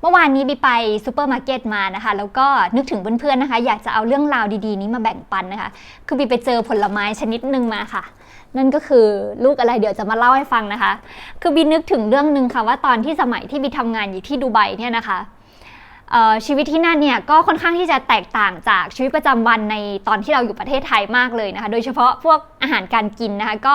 เมื่อวานนี้บีไปซูเปอร์มาร์เก็ตมานะคะ แล้วก็นึกถึงเพื่อนๆนะคะ อยากจะเอาเรื่องราวดีๆ นี้มาแบ่งปันนะคะ คือบีไปเจอผลไม้ชนิดหนึ่งมาค่ะ นั่นก็คือลูกอะไรเดี๋ยวจะมาเล่าให้ฟังนะคะ คือบีนึกถึงเรื่องหนึ่งค่ะว่าตอนที่สมัยที่บีทำงานอยู่ที่ดูไบเนี่ยนะคะ ชีวิตที่นั่นเนี่ยก็ค่อนข้างที่จะแตกต่างจากชีวิตประจำวันในตอนที่เราอยู่ประเทศไทยมากเลยนะคะ โดยเฉพาะพวกอาหารการกินนะคะก็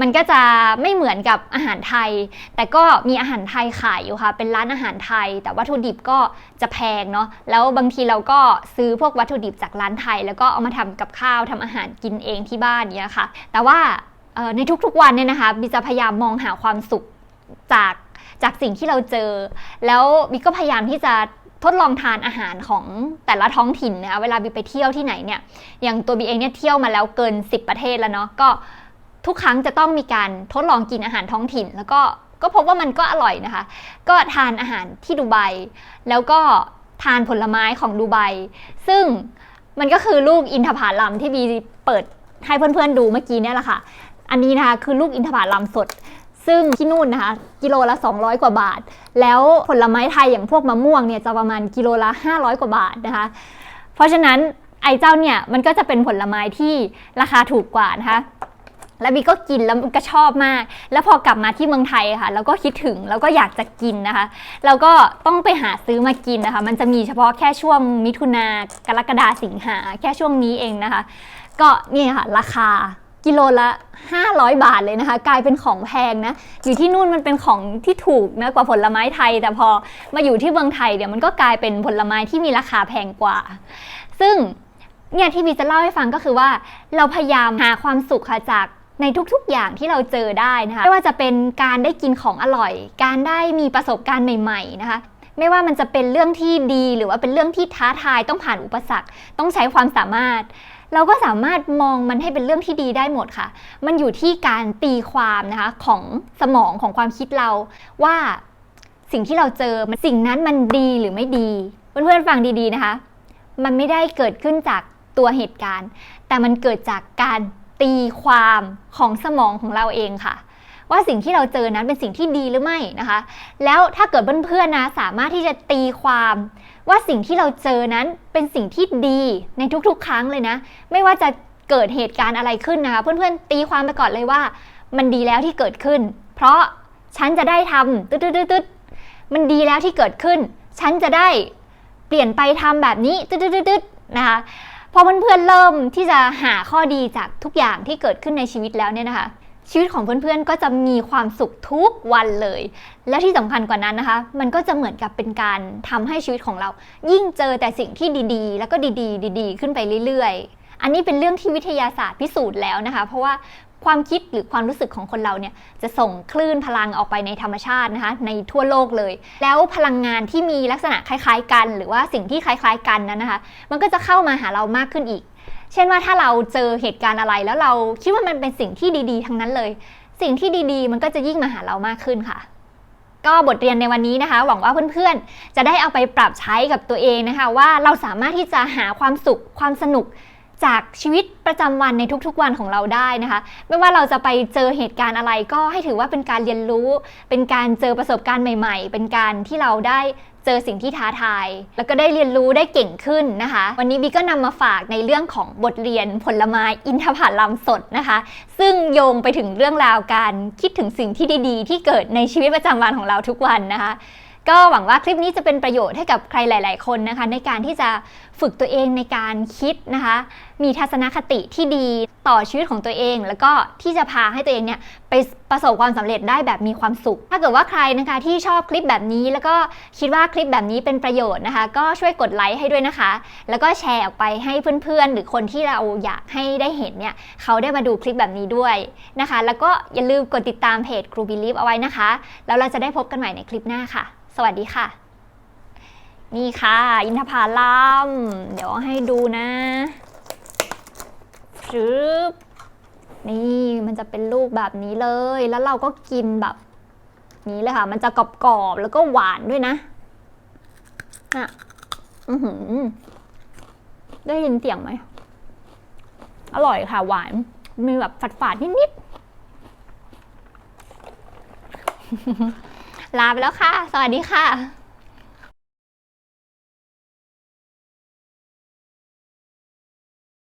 มันก็จะไม่เหมือนกับอาหารไทย แต่ก็มีอาหารไทยขายอยู่ค่ะ เป็นร้านอาหารไทย แต่วัตถุดิบก็จะแพงเนาะแล้วบางทีเราก็ซื้อพวกวัตถุดิบจากร้านไทย แล้วก็เอามาทำกับข้าวทำอาหารกินเองที่บ้านเนี่ยค่ะ แต่ว่าในทุกๆวันเนี่ยนะคะบิจะพยายามมองหาความสุขจากจากสิ่งที่เราเจอ แล้วบิก็พยายามที่จะ ทดลองทานอาหารของแต่ละท้องถิ่นนะคะเวลาบิไปเที่ยวที่ไหนเนี่ยอย่างตัวบีเองเนี่ยเที่ยวมาแล้วเกิน 10 ประเทศแล้วเนาะก็ทุกครั้งจะต้องมีการทดลองกินอาหารท้องถิ่น แล้วก็ก็พบว่ามันก็อร่อยนะคะ ก็ทานอาหารที่ดูไบแล้วก็ทานผลไม้ของดูไบซึ่งมันก็คือลูกอินทผลัมที่บีเปิดให้เพื่อนๆดูเมื่อกี้เนี่ยแหละค่ะ อันนี้นะคะคือลูกอินทผลัมสด ซึ่งที่นู่นนะคะ กิโลละ 200 กว่าบาท แล้วผลไม้ไทยอย่างพวกมะม่วงเนี่ยจะประมาณกิโลละ 500 กว่าบาทนะคะ เพราะฉะนั้นไอ้เจ้าเนี่ยมันก็จะเป็นผลไม้ที่ราคาถูกกว่านะคะแล้วบีก็กินแล้วก็ชอบมาก แล้วพอกลับมาที่เมืองไทยค่ะ แล้วก็คิดถึงแล้วก็อยากจะกินนะคะ แล้วก็ต้องไปหาซื้อมากินนะคะ มันจะมีเฉพาะแค่ช่วงมิถุนากรกฎาสิงหาแค่ช่วงนี้เองนะคะ ก็นี่ค่ะราคา กิโลละ 500 บาทเลยนะคะ กลายเป็นของแพงนะ อยู่ที่นู่นมันเป็นของที่ถูกนะกว่าผลไม้ไทย แต่พอมาอยู่ที่เมืองไทยเดี๋ยวมันก็กลายเป็นผลไม้ที่มีราคาแพงกว่า ซึ่งเนี่ยที่บีจะเล่าให้ฟังก็คือว่า เราพยายามหาความสุขค่ะจากในทุกๆ อย่างที่เราเจอได้นะคะ ไม่ว่าจะเป็นการได้กินของอร่อย การได้มีประสบการณ์ใหม่ๆนะคะ ไม่ว่ามันจะเป็นเรื่องที่ดีหรือว่าเป็นเรื่องที่ท้าทายต้องผ่านอุปสรรค ต้องใช้ความสามารถ เราก็สามารถมองมันให้เป็นเรื่องที่ดีได้หมดค่ะ มันอยู่ที่การตีความนะคะของสมองของความคิดเราว่าสิ่งที่เราเจอมันสิ่งนั้นมันดีหรือไม่ดี เพื่อนๆฟังดีๆนะคะ มันไม่ได้เกิดขึ้นจากตัวเหตุการณ์ แต่มันเกิดจากการตีความของสมองของเราเองค่ะ ว่าสิ่งที่เราเจอนั้นเป็นสิ่งที่ดีหรือไม่นะคะ แล้วถ้าเกิดเพื่อนๆนะสามารถที่จะตีความว่าสิ่งที่เราเจอนั้นเป็นสิ่งที่ดีในทุกๆ ครั้งเลยนะ ไม่ว่าจะเกิดเหตุการณ์อะไรขึ้นนะคะ เพื่อนๆตีความไปก่อนเลยว่า มันดีแล้วที่เกิดขึ้น เพราะฉันจะได้ทำตึ๊ดๆๆๆมันดีแล้วที่เกิดขึ้น ฉันจะได้เปลี่ยนไปทำแบบนี้ตึ๊ดๆๆๆนะคะพอเพื่อนๆเริ่มที่จะหาข้อดีจากทุกอย่างที่เกิดขึ้นในชีวิตแล้วเนี่ยนะคะ ชีวิตของเพื่อนๆ ก็จะมีความสุขทุกวันเลย และที่สำคัญกว่านั้นนะคะ มันก็จะเหมือนกับเป็นการทำให้ชีวิตของเรา ยิ่งเจอแต่สิ่งที่ดีๆ แล้วก็ดีๆ ดีๆ ขึ้นไปเรื่อยๆ อันนี้เป็นเรื่องที่วิทยาศาสตร์พิสูจน์แล้วนะคะ เพราะว่าความคิดหรือความรู้สึกของคนเราเนี่ยจะส่งคลื่นพลังออกไปในธรรมชาตินะคะ ในทั่วโลกเลย แล้วพลังงานที่มีลักษณะคล้าย ๆ กัน หรือว่าสิ่งที่คล้าย ๆ กันนั้นนะคะ มันก็จะเข้ามาหาเรามากขึ้นอีก เช่นว่าถ้าเราเจอเหตุการณ์อะไรแล้วเราคิดว่ามันเป็นสิ่งที่ดีๆ ทั้งนั้นเลย สิ่งที่ดีๆ มันก็จะยิ่งมาหาเรามากขึ้นค่ะ ก็บทเรียนในวันนี้นะคะ หวังว่าเพื่อนๆ จะได้เอาไปปรับใช้กับตัวเองนะคะ ว่าเราสามารถที่จะหาความสุขความสนุกจากชีวิตประจำวันในทุกๆวันของเราได้นะคะ ไม่ว่าเราจะไปเจอเหตุการณ์อะไรก็ให้ถือว่าเป็นการเรียนรู้ เป็นการเจอประสบการณ์ใหม่ ๆ เป็นการที่เราได้ เจอสิ่งที่ท้าทาย แล้วก็ได้เรียนรู้ได้เก่งขึ้นนะคะ วันนี้บีก็นำมาฝากในเรื่องของบทเรียนผลไม้อินทผลัมสดนะคะ ซึ่งโยงไปถึงเรื่องราวการคิดถึงสิ่งที่ดีๆ ที่เกิดในชีวิตประจำวันของเราทุกวันนะคะ ก็หวังว่าคลิปนี้จะเป็นประโยชน์ให้กับใครหลาย ๆ คนนะคะ ในการที่จะฝึกตัวเองในการคิดนะคะ มีทัศนคติที่ดีต่อชีวิตของตัวเอง แล้วก็ที่จะพาให้ตัวเองเนี่ยไปประสบความสำเร็จได้แบบมีความสุข ถ้าเกิดว่าใครนะคะที่ชอบคลิปแบบนี้ แล้วก็คิดว่าคลิปแบบนี้เป็นประโยชน์นะคะ ก็ช่วยกดไลค์ให้ด้วยนะคะ แล้วก็แชร์ออกไปให้เพื่อน ๆ หรือคนที่เราอยากให้ได้เห็นเนี่ยเขาได้มาดูคลิปแบบนี้ด้วยนะคะ แล้วก็อย่าลืมกดติดตามเพจครูบิลีฟเอาไว้นะคะ แล้วเราจะได้พบกันใหม่ในคลิปหน้าค่ะ สวัสดีค่ะ นี่ค่ะ อินทผลัมเดี๋ยวให้ดูนะชึบนี่มันจะเป็นลูกแบบนี้เลย แล้วเราก็กินแบบ นี้เลยค่ะ มันจะกรอบๆแล้วก็หวานด้วยนะอะอือหือได้ยินเสียงไหม อร่อยค่ะ หวาน มีแบบฝาดๆนิดๆ ลาไปแล้วค่ะ สวัสดีค่ะ